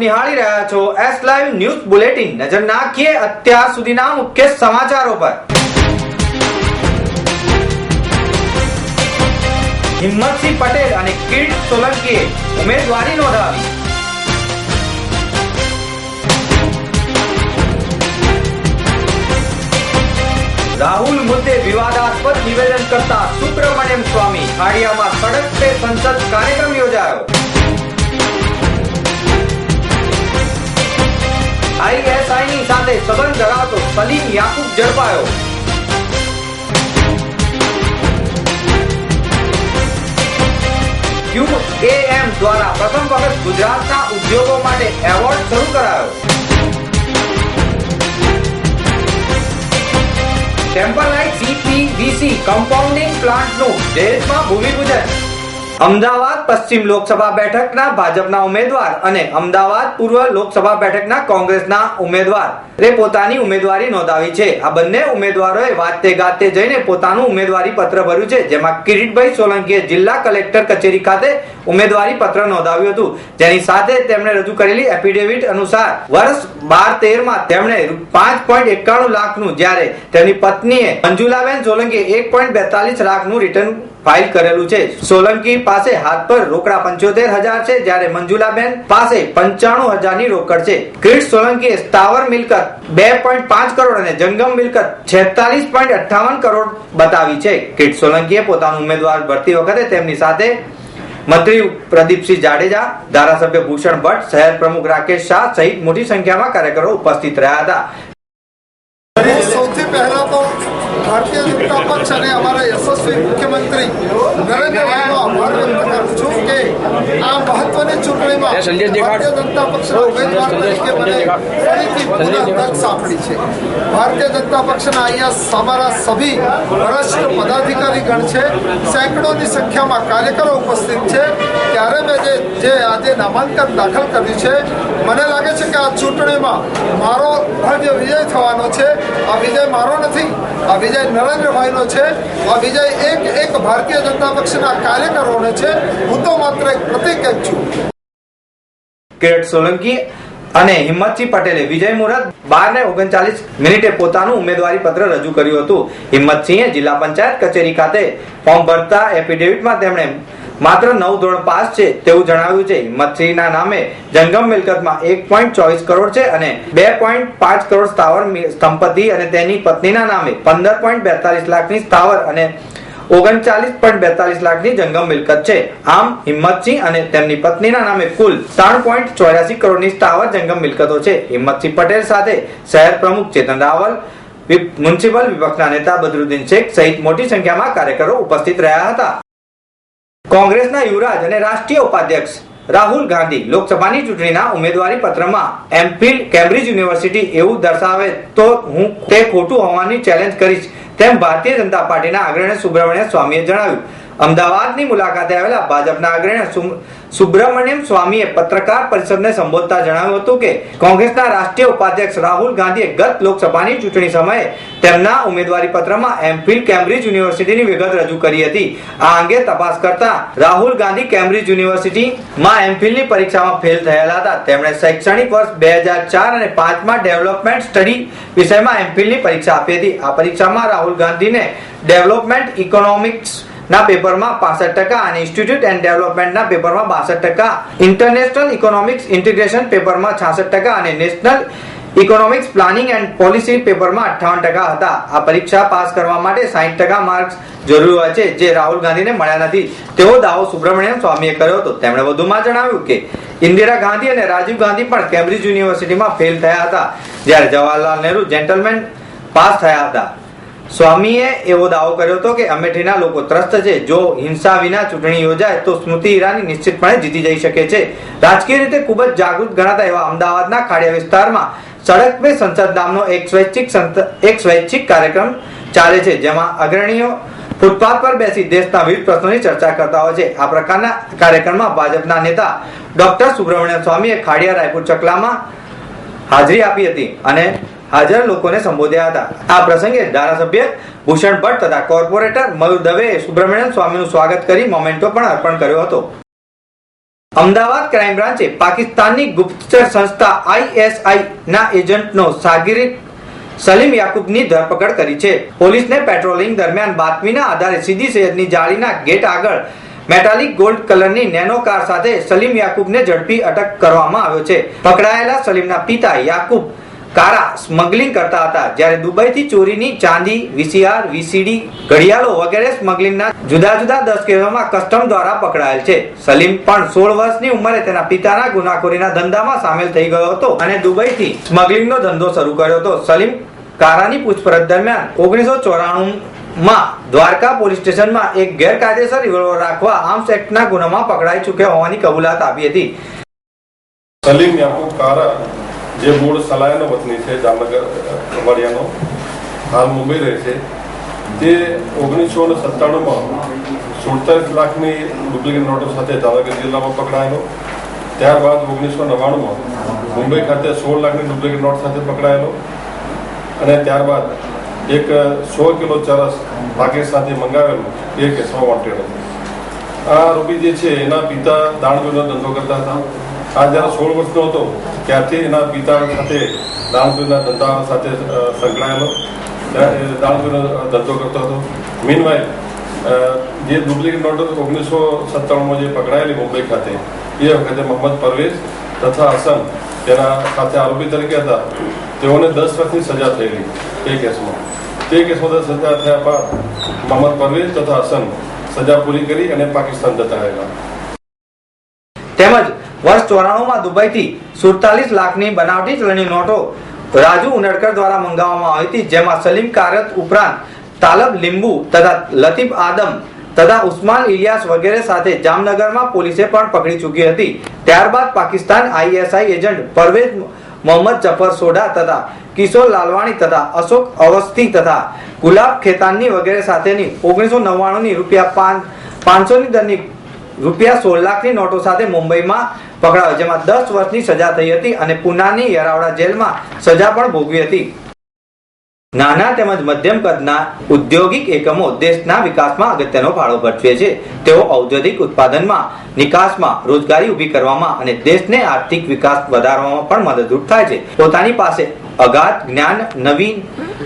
નિહાળી રહ્યા છો એસ લાઈવ ન્યૂઝ બુલેટિન નજર નાખીએ અત્યાર સુધીના મુખ્ય સમાચારો પર. હિંમતસિંહ પટેલ અને કિરીટ સોલંકીએ ઉમેદવારી નોંધાવી રાહુલ મુદ્દે વિવાદાસ્પદ નિવેદન કરતા સુબ્રમણ્યમ સ્વામી, ખાડિયામાં સડક પે સંસદ કાર્યક્રમ યોજાયો. ISI ની સાથે સંબંધ ધરાવતો સલીમ યાકુબ ઝડપાયો. QAM દ્વારા પ્રથમ વખત ગુજરાતના ઉદ્યોગો માટે એવોર્ડ શરૂ કરાયો. ટેમ્પરલાઇટ સીપીવીસી કમ્પાઉન્ડિંગ પ્લાન્ટનું દેશમાં ભૂમિપૂજન. અમદાવાદ પશ્ચિમ લોકસભા બેઠકના ભાજપના ઉમેદવાર અને અમદાવાદ પૂર્વ લોકસભા બેઠકના કોંગ્રેસના ઉમેદવાર. એ પોતાની ઉમેદવારી નોંધાવી છે. આ બંને ઉમેદવારોએ વાતે ગાતે જઈને પોતાનું ઉમેદવારી પત્ર ભર્યું છે, જેમાં કિરીટભાઈ સોલંકીએ જિલ્લા કલેક્ટર કચેરી ખાતે ઉમેદવારી પત્ર નોંધાવ્યું હતું. જેની સાથે તેમણે રજૂ કરેલી એફિડેવિટ અનુસાર વર્ષ બાર તેરમાં તેમણે પાંચ પોઈન્ટ એકાણું લાખનું જ્યારે તેમની પત્નીએ મંજુલાબેન સોલંકીએ એક પોઈન્ટ બેતાલીસ લાખનું રિટર્ન ફાઇલ કરેલું છે. સોલંકી પાસે હાથ પર રોકડા પંચોતેર હજાર છે, જ્યારે મંજુલાબેન પાસે પંચાણું હજારની રોકડ છે. કિરીટ સોલંકીએ સ્થાવર મિલકત બે પોઈન્ટ પાંચ કરોડ અને જંગમ મિલકત છેતાલીસ પોઈન્ટ અઠાવન કરોડ બતાવી છે. કિરીટ સોલંકીએ પોતાનું ઉમેદવાર ભરતી વખતે તેમની સાથે મંત્રી પ્રદીપસિંહ જાડેજા, ધારાસભ્ય ભૂષણ ભટ્ટ, શહેર પ્રમુખ રાકેશ શાહ સહિત મોટી સંખ્યામાં કાર્યકરો ઉપસ્થિત રહ્યા હતા. સૌથી પહેલા તો ભારતીય જનતા પક્ષ અને અમારા યશસ્વી મુખ્યમંત્રી નરેન્દ્રભાઈનો આભાર વ્યક્ત કરું છું કે આ મહત્વની ચૂંટણીમાં. ભારતીય જનતા પક્ષના ઉમેદવાર તરીકે મને ફરીથી પુનઃ તક સાંપડી છે. ભારતીય જનતા પક્ષના અહીંયા અમારા સભી વરિષ્ઠ પદાધિકારી ગણ છે. સેંકડોની સંખ્યામાં કાર્યકરો ઉપસ્થિત છે. ત્યારે મેં જે જે આજે નામાંકન દાખલ કર્યું છે મને લાગે છે કે આ ચૂંટણીમાં મારો ભવ્ય વિજય થવાનો છે. આ વિજય મારો નથી. આ વિજય નરેન્દ્રભાઈનો છે. આ વિજય એક એક ભારતીય જનતા પક્ષના કાર્યકરોને છે. હું તો માત્ર એક પ્રતિક જ છું. કિરીટ સોલંકી અને હિંમતસિંહ પટેલે વિજય મુહૂર્ત બાર ને ઓગણચાલીસ મિનિટે પોતાનું ઉમેદવારી પત્ર રજૂ કર્યું હતું. હિંમતસિંહે જિલ્લા પંચાયત કચેરી ખાતે ફોર્મ ભરતા એફિડેવિટમાં તેમણે માત્ર નવ ધોરણ પાસ છે તેવું જણાવ્યું છે. હિંમતસિંહના નામે જંગમ મિલકતમાં એક પોઈન્ટ ચોવીસ કરોડ છે અને બે પોઈન્ટ પાંચ કરોડ સ્થાવર સંપત્તિ અને તેની પત્નીના નામે પંદર પોઈન્ટ બેતાલીસ લાખની સ્થાવર અને ઓગણચાલીસ પોઈન્ટ બેતાલીસ લાખની જંગમ મિલકત છે. આમ હિંમતસિંહ અને તેમની પત્નીના નામે કુલ ત્રણ પોઈન્ટ ચોર્યાસી કરોડની સ્થાવર જંગમ મિલકતો છે. હિંમતસિંહ પટેલ સાથે શહેર પ્રમુખ ચેતન રાવલ મ્યુનિસિપલ વિપક્ષના નેતા બદરુદ્દીન શેખ સહિત મોટી સંખ્યામાં કાર્યકરો ઉપસ્થિત રહ્યા હતા. કોંગ્રેસના યુવરાજ અને રાષ્ટ્રીય ઉપાધ્યક્ષ રાહુલ ગાંધી લોકસભાની ચૂંટણીના ઉમેદવારી પત્રમાં એમફિલ કેમ્બ્રિજ યુનિવર્સિટી એવું દર્શાવે તો હું તે ખોટું હોવાની ચેલેન્જ કરીશ તેમ ભારતીય જનતા પાર્ટીના અગ્રણી સુબ્રમણ્ય સ્વામીએ જણાવ્યું. અમદાવાદની મુલાકાતે આવેલા ભાજપના અગ્રણી સુબ્રમણ્યમ સ્વામીએ પત્રકાર પરિષદને સંબોધતા જણાવ્યું હતું કે કોંગ્રેસના રાષ્ટ્રીય ઉપાધ્યક્ષ રાહુલ ગાંધીએ ગત લોકસભાની ચૂંટણી સમયે તેમના ઉમેદવારી પત્રમાં એમફિલ કેમ્બ્રિજ યુનિવર્સિટીની વિગત રજૂ કરી હતી. આ અંગે તપાસ કરતા રાહુલ ગાંધી કેમ્બ્રિજ યુનિવર્સિટીમાં એમફિલની પરીક્ષામાં ફેલ થયેલા હતા. તેમણે શૈક્ષણિક વર્ષ બે હજાર ચાર અને પાંચમાં ડેવલપમેન્ટ સ્ટડી વિષયમાં એમફિલની પરીક્ષા આપી હતી. આ પરીક્ષામાં રાહુલ ગાંધીને ડેવલપમેન્ટ ઇકોનોમિક્સ ના પેપરમાં પાસઠ ટકા અને ઇન્સ્ટિટ્યૂટ એન્ડ ડેવલપમેન્ટના પેપરમાં બાસઠ ટકા. ઇન્ટરનેશનલ ઇકોનોમિક્સ ઇન્ટિગ્રેશન પેપરમાં છાસઠ ટકા અને national economics planning and policy પેપરમાં અઠ્ઠાવન ટકા હતા. આ પરીક્ષા પાસ કરવા માટે સાહીઠ ટકા માર્ક્સ જરૂરી હોય છે, જે રાહુલ ગાંધીને મળ્યા નથી. તેવો દાવો સુબ્રમણ્યમ સ્વામીએ કર્યો હતો. તેમણે વધુમાં જણાવ્યું કે, ઇન્દિરા ગાંધી અને રાજીવ ગાંધી પણ કેમ્બ્રિજ યુનિવર્સિટીમાં ફેલ થયા હતા, જ્યારે જવાહરલાલ નહેરુ જેન્ટલમેન પાસ થયા હતા. સ્વામીએ એવો દાવો કર્યો હતો કે અમેઠીના લોકો ત્રસ્ત છે. જો હિંસા વિના ચૂંટણી યોજાય તો સ્મૃતિ ઈરાની નિશ્ચિતપણે જીતી જઈ શકે છે. રાજકીય રીતે ખૂબ જ જાગૃત ગણાતા એવા અમદાવાદના ખાડિયા વિસ્તારમાં સડક પે સંસદ નામનો એક સ્વૈચ્છિક એક સ્વૈચ્છિક કાર્યક્રમ ચાલે છે, જેમાં અગ્રણીઓ ફૂટપાથ પર બેસી દેશના વિવિધ પ્રશ્નોની ચર્ચા કરતા હોય છે. આ પ્રકારના કાર્યક્રમમાં ભાજપના નેતા ડોક્ટર સુબ્રમણ્ય સ્વામીએ ખાડિયા, રાયપુર, ચકલામાં હાજરી આપી હતી અને હાજર લોકોને સંબોધ્યા હતા. આ પ્રસંગે ધારાસભ્ય ભૂષણ ભટ્ટ તથા કોર્પોરેટર મયુર દવેએ સુબ્રમણ્યમ સ્વામીનું સ્વાગત કરી મોમેન્ટો પણ અર્પણ કર્યો હતો. અમદાવાદ ક્રાઇમ બ્રાન્ચે પાકિસ્તાનની ગુપ્તચર સંસ્થા આઈએસઆઈ ના એજન્ટનો સાગીર સલીમ યાકુબની ધરપકડ કરી છે. પોલીસને પેટ્રોલિંગ દરમિયાન બાતમીના આધારે સીધી સૈયદની જાળીના ગેટ આગળ મેટાલિક ગોલ્ડ કલરની નેનો કાર સાથે સલીમ યાકુબને ઝડપી અટક કરવામાં આવ્યો છે. પકડાયેલા સલીમના પિતા યાકુબ કારા સ્મગલિંગ કરતા હતા. જ્યારે દુબઈથી ચોરીની ચાંદી, વીસીઆર, વીસીડી, ઘડિયાળો વગેરે સ્મગલિંગના જુદા જુદા દસ કસ્ટમ દ્વારા પકડાયેલ છે. સલીમ પણ સોળ વર્ષની ઉંમરે તેના પિતાના ગુનાખોરીના ધંધામાં સામેલ થઈ ગયો હતો અને દુબઈથી સ્મગલિંગનો ધંધો શરૂ કર્યો હતો. સલીમ કારાની પૂછપરછ દરમિયાન ઓગણીસો ચોરાણું માં દ્વારકા પોલીસ સ્ટેશનમાં એક ગેરકાયદેસર રિવોલ્વર રાખવા આર્મ્સ એક્ટના ગુનામાં પકડાઈ ચૂક્યા હોવાની કબૂલાત આપી હતી. સલીમ યાકુબ કારા જે મૂળ સલાયાનો વતની છે, જામનગર કવાડિયાનો હાલ મુંબઈ રહે છે. તે ઓગણીસો ને સત્તાણુંમાં સુડતાલીસ લાખની ડુપ્લિકેટ નોટો સાથે જામનગર જિલ્લામાં પકડાયેલો. ત્યારબાદ ઓગણીસો નવ્વાણુંમાં મુંબઈ ખાતે સોળ લાખની ડુપ્લિકેટ નોટ સાથે પકડાયેલો. અને ત્યારબાદ એક સો કિલો ચરસ પાકિસ્તાનથી મંગાવેલું. એ કેસમાં વોન્ટેડ હતું. આ આરોપી જે છે, એના પિતા દાણચોરીનો ધંધો કરતા હતા. આ જ્યારે સોળ વર્ષનો હતો, ત્યારથી એના પિતા સાથે દાણપુરના ધંધા સાથે સંકળાયેલો. દાણપુરનો ધંધો કરતો હતો. મીનવાઇલ જે ડુપ્લિકેટ નોટો ઓગણીસો સત્તાણુંમાં જે પકડાયેલી મુંબઈ ખાતે, એ વખતે મોહમ્મદ પરવેઝ તથા હસન તેના સાથે આરોપી તરીકે હતા. તેઓને દસ વર્ષની સજા થયેલી તે કેસમાં. તે કેસમાં દસ સજા થયા બાદ મોહમ્મદ પરવેઝ તથા હસન સજા પૂરી કરી અને પાકિસ્તાન જતા રહેલા. તેમજ વર્ષ ચોરાણુંમાં દુબઈથી સુડતાલીસ લાખની બનાવટી ચલણી નોટો રાજુ ઉનડકર દ્વારા મંગાવવામાં આવી હતી, જેમાં સલીમ કારત ઉપરાંત તાલબ લીંબુ તથા લતીફ આદમ તથા ઉસ્માન ઇલિયાસ વગેરે સાથે જામનગરમાં પોલીસે પણ પકડી ચૂકી હતી. ત્યારબાદ પાકિસ્તાન આઈએસઆઈ એજન્ટ પરવેઝ મોહમ્મદ જફર સોઢા તથા કિશોર લાલવાણી તથા અશોક અવસ્થી તથા ગુલાબ ખેતાનની વગેરે સાથેની ઓગણીસો નવ્વાણુંની રૂપિયા પાંચ પાંચસોની દરની રૂપિયા સોળ લાખની નોટો સાથે મુંબઈમાં પકડાયો, જેમાં દસ વર્ષની સજા થઈ હતી અને પુનાની યરાવડા જેલમાં સજા પણ ભોગવી હતી. નાના તેમજ મધ્યમ કદના ઉદ્યોગિક એકમો દેશના વિકાસમાં અગત્યનો ફાળો ભજવે છે. તેઓ ઔદ્યોગિક ઉત્પાદનમાં, નિકાસમાં, રોજગારી ઊભી કરવામાં અને દેશને આર્થિક વિકાસ વધારવામાં પણ મદદરૂપ થાય છે. પોતાની પાસે અગાધ જ્ઞાન, નવીન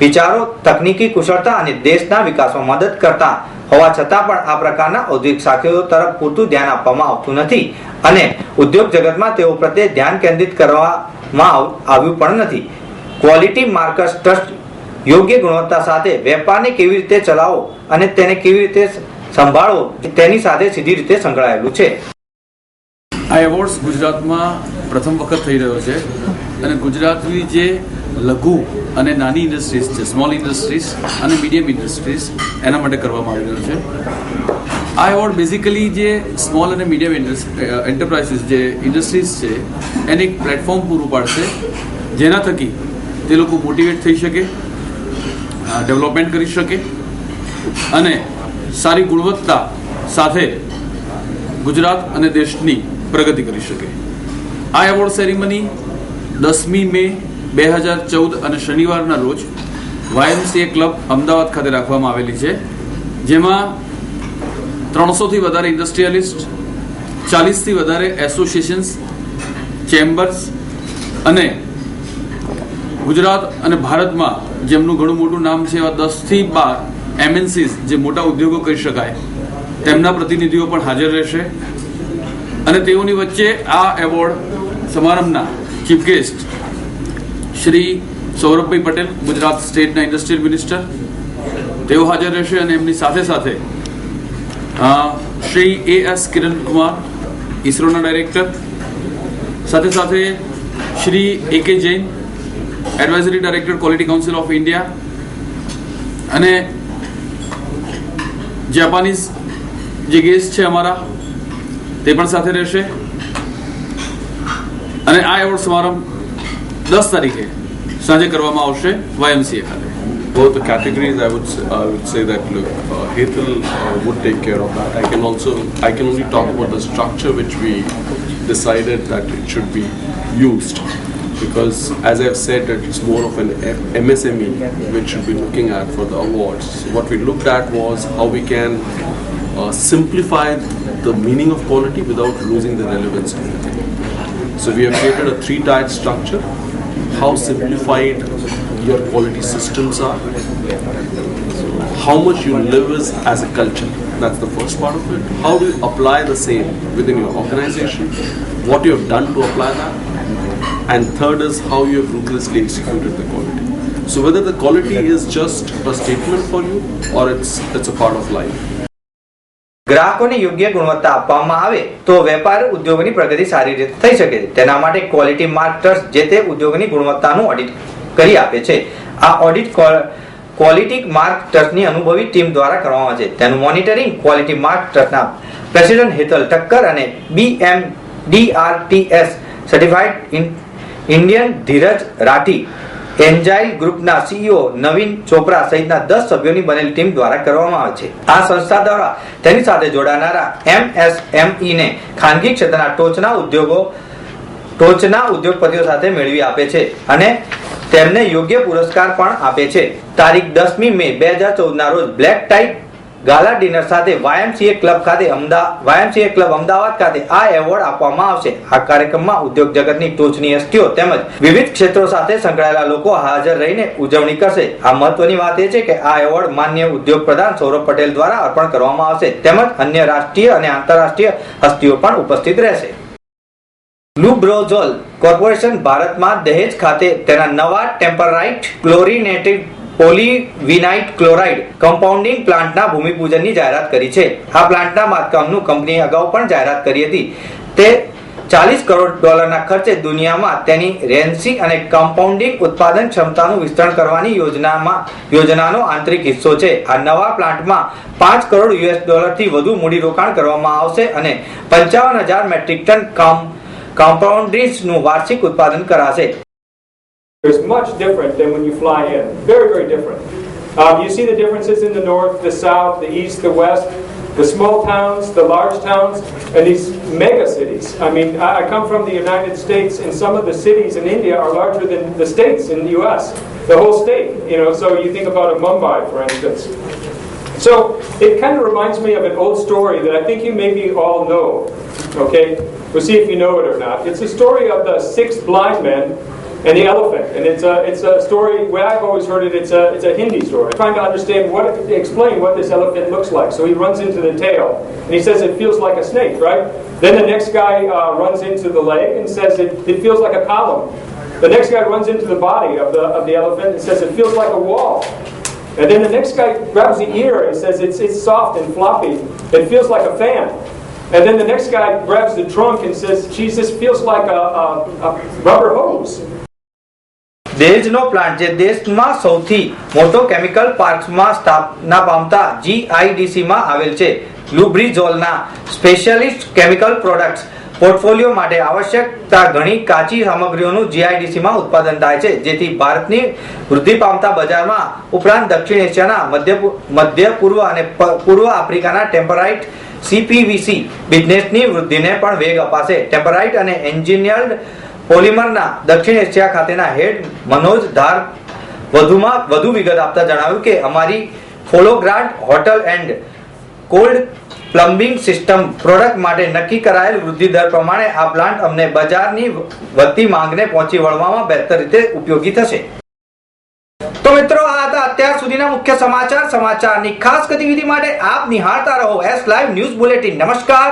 વિચારો, તકનીકી કુશળતા અને દેશના વિકાસમાં મદદ કરતા હોવા છતાં પણ આ પ્રકારના ઔદ્યોગિક સાખીઓ તરફ પૂરતું ધ્યાન આપવામાં આવતું નથી અને ઉદ્યોગ જગતમાં તેઓ પ્રત્યે ધ્યાન કેન્દ્રિત કરવામાં આવ્યું પણ નથી. ક્વોલિટી માર્કસ ટ્રસ્ટ યોગ્ય ગુણવત્તા સાથે વેપારને કેવી રીતે ચલાવો અને તેને કેવી રીતે સંભાળવો તેની સાથે સીધી રીતે સંકળાયેલું છે. આ એવોર્ડ્સ ગુજરાતમાં પ્રથમ વખત થઈ રહ્યો છે અને ગુજરાતની જે લઘુ અને નાની ઇન્ડસ્ટ્રીઝ છે, સ્મોલ ઇન્ડસ્ટ્રીઝ અને મીડિયમ ઇન્ડસ્ટ્રીઝ, એના માટે કરવામાં આવી રહ્યો છે. આ એવોર્ડ બેઝિકલી જે સ્મોલ અને મીડિયમ એન્ટરપ્રાઇઝીસ જે ઇન્ડસ્ટ્રીઝ છે, એને એક પ્લેટફોર્મ પૂરું પાડશે જેના થકી તે લોકો મોટિવેટ થઈ શકે ડેવલપમેન્ટ કરી શકે. અને સારી ગુણવત્તા સાથે ગુજરાત અને દેશની પ્રગતિ કરી શકે. આ એવોર્ડ સેરેમની દસમી મે બે હજાર ચૌદ અને શનિવારના રોજ વાયએમસીએ ક્લબ અમદાવાદ ખાતે રાખવામાં આવેલી છે. જેમાં ત્રણસોથી વધારે ઇન્ડસ્ટ્રીયલિસ્ટ ચાલીસથી વધારે એસોસિએશન્સ ચેમ્બર્સ અને ગુજરાત અને ભારતમાં જેમનું ઘણું મોટું નામ છે એવા દસથી બાર એમએનસીસ જે મોટા ઉદ્યોગો કહી શકાય, તેમના પ્રતિનિધિઓ પણ હાજર રહેશે. અને તેઓની વચ્ચે આ એવોર્ડ સમારંભના ચીફ ગેસ્ટ શ્રી સૌરભભાઈ પટેલ, ગુજરાત સ્ટેટના ઇન્ડસ્ટ્રીયલ મિનિસ્ટર, તેઓ હાજર રહેશે અને એમની સાથે સાથે શ્રી એ એસ કિરણ કુમાર ઇસરોના ડાયરેક્ટર, સાથે સાથે Shri A K Jain advisory director quality council of India અને જાપાનીઝ જે ગેસ્ટ છે અમારા તે પણ સાથે રહેશે અને આ એવોર્ડ સમારંભ દસ તારીખે સાંજે કરવામાં આવશે વાયએમસીએ ખાતે both the categories, I would say, I would say that look, uh, Hetal uh, would take care of that. I can also I can only talk about the structure which we decided that it should be used because as I've said it's more of an MSME which should be looking at for the awards. What we looked at was how we can uh, simplify the meaning of quality without losing the relevance of thing. So we have created a three-tiered structure. How simplified your quality systems are, how much you live as, as a culture. That's the first part of it. How do you apply the same within your organization? What you have done to apply that? And third is how you have ruthlessly executed the quality. So whether the quality is just a statement for you or it's it's a part of life. ગ્રાહકોને યોગ્ય ગુણવત્તા આપવામાં આવે તો વેપાર ઉદ્યોગની પ્રગતિ સારી રીતે થઈ શકે છે તેના માટે ક્વોલિટી માર્કટર્સ જે તે ઉદ્યોગની ગુણવત્તાનું ઓડિટ કરી આપે છે આ ઓડિટ ક્વોલિટી માર્ક ટ્રસ્ટની અનુભવી ટીમ દ્વારા કરવામાં આવે છે તેનું મોનિટરિંગ ક્વોલિટી માર્ક ટ્રસ્ટના પ્રેસિડેન્ટ હેતલ ઠક્કર અને BM DRTS certified Indian Dhiraj Rathi, એન્જાઇલ ગ્રુપના સીઈઓ નવીન ચોપરા સહિતના દસ સભ્યોની બનેલી ટીમ દ્વારા કરવામાં આવે છે. આ સંસ્થા દ્વારા તેની સાથે જોડાનારા એમએસએમઈ ને ખાનગી ક્ષેત્રના ટોચના ઉદ્યોગો, ટોચના ઉદ્યોગપતિઓ સાથે મેળવી આપે છે અને તેમને યોગ્ય પુરસ્કાર પણ આપે છે. તારીખ દસમી મે બે હજાર ચૌદના રોજ બ્લેક ટાઈ ગાલા ડિનર સાથે વાયએમસીએ ક્લબ ખાતે અમદાવાદ વાયએમસીએ ક્લબ અમદાવાદ ખાતે આ એવોર્ડ આપવામાં આવશે. આ કાર્યક્રમમાં ઉદ્યોગ જગતની ટોચની હસ્તીઓ તેમજ વિવિધ ક્ષેત્રો સાથે સંકળાયેલા લોકો હાજર રહીને ઉજવણી કરશે. આ મહત્વની વાત એ છે કે આ એવોર્ડ માન્ય ઉદ્યોગ પ્રધાન સૌરભ પટેલ દ્વારા અર્પણ કરવામાં આવશે. તેમજ અન્ય રાષ્ટ્રીય અને આંતરરાષ્ટ્રીય હસ્તીઓ પણ ઉપસ્થિત રહેશે. લુબ્રોઝોલ કોર્પોરેશન ભારતમાં દહેજ ખાતે તેના નવા TempRite chlorinated polyvinyl chloride compounding પ્લાન્ટના ભૂમિપૂજનની જાહેરાત કરી છે. આ પ્લાન્ટના માતકામનું કંપનીએ અગાઉ પણ જાહેરાત કરી હતી. તે ચાલીસ કરોડ ડોલરના ખર્ચે દુનિયામાં તેની રેન્સી અને કમ્પાઉન્ડિંગ ઉત્પાદન ક્ષમતાનું વિસ્તરણ કરવાની યોજનામાં, યોજનાનો આંતરિક હિસ્સો છે. આ નવા પ્લાન્ટમાં પાંચ કરોડ યુએસ ડોલરથી વધુ મૂડીરોકાણ કરવામાં આવશે અને પંચાવન હજાર મેટ્રિક ટન કમ્પાઉન્ડ્રીઝનું વાર્ષિક ઉત્પાદન કરાશે. It's much different than when you fly in. Very, very different. Um, you see the differences in the north, the south, the east, the west, the small towns, the large towns, and these mega cities. I mean, I, I come from the United States, and some of the cities in India are larger than the states in the U.S. The whole state, you know. So you think about a Mumbai, for instance. So it kind of reminds me of an old story that I think you maybe all know. Okay, we'll see if you know it or not. It's the story of the six blind men and the elephant, and it's a it's a story. Where I've always heard it, it's a it's a Hindi story. Trying to understand what explain what this elephant looks like. So he runs into the tail, and he says it feels like a snake, right? Then the next guy uh, runs into the leg and says it, it feels like a column. The next guy runs into the body of the of the elephant and says it feels like a wall. And then the next guy grabs the ear and says it's, it's soft and floppy. It feels like a fan. And then the next guy grabs the trunk and says, this feels like a, a, a rubber hose. દહેજનો plant જે દેશમાં સૌથી મોટો chemical પાર્કમાં સ્થાપના પામતા જીઆઈડીસીમાં આવેલ છે. લુબ્રિઝોલના સ્પેશિયલિસ્ટ કેમિકલ પ્રોડક્ટ્સ પોર્ટફોલિયો માટે આવશ્યકતા ઘણી કાચી સામગ્રીઓનું જીઆઈડીસીમાં ઉત્પાદન થાય છે, જેથી ભારતની વૃદ્ધિ પામતા બજારમાં ઉપરાંત દક્ષિણ એશિયાના મધ્ય મધ્ય પૂર્વ અને પૂર્વ આફ્રિકાના ટેમ્પરાઇટ સીપીવીસી બિઝનેસની વૃદ્ધિને પણ વેગ અપાશે. ટેમ્પરાઇટ અને એન્જિનિયર્ડ પોલિમરના દક્ષિણ એશિયા ખાતેના હેડ મનોજ ધાર વધુમાં વધુ વિગત આપતા જણાવ્યું કે અમારી FlowGuard hot and cold plumbing system product માટે નક્કી કરાયેલ વૃદ્ધિ દર પ્રમાણે આ પ્લાન્ટ અમને બજારની વધતી માંગને પહોંચી વળવામાં બહેતર રીતે ઉપયોગી થશે. તો મિત્રો, આ હતા અત્યાર સુધીના મુખ્ય સમાચાર. સમાચારની ખાસ ગતિવિધિ માટે આપ નિહાળતા રહો એસ લાઈવ ન્યૂઝ બુલેટિન નમસ્કાર.